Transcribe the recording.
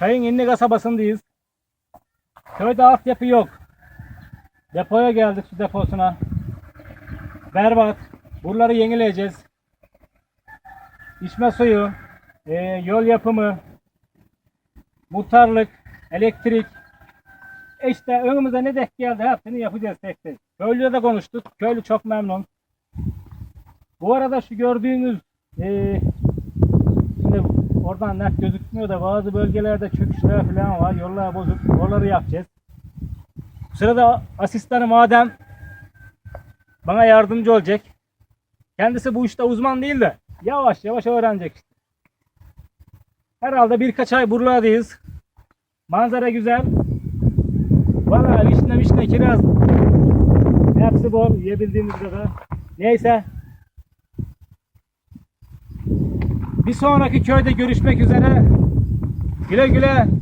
Çayın İnli kasabasındayız. Köyde altyapı yok. Depoya geldik su deposuna. Berbat. Buraları yenileyeceğiz. İçme suyu, e, yol yapımı, muhtarlık, elektrik. E İşte önümüze ne denk geldi hepsini yapacağız tek tek. Köylüyle de konuştuk. Köylü çok memnun. Bu arada şu gördüğünüz e, şimdi oradan net gözükmüyor da bazı bölgelerde çöküşler falan var. Yollar bozuk. Yolları yapacağız. Sırada asistanım Adem bana yardımcı olacak. Kendisi bu işte uzman değil de yavaş yavaş öğrenecek işte. Herhalde birkaç ay buralardayız. Manzara güzel. Valla vişne vişne kiraz. Hepsi bol yiyebildiğimiz kadar. Neyse. Bir sonraki köyde görüşmek üzere. Güle güle.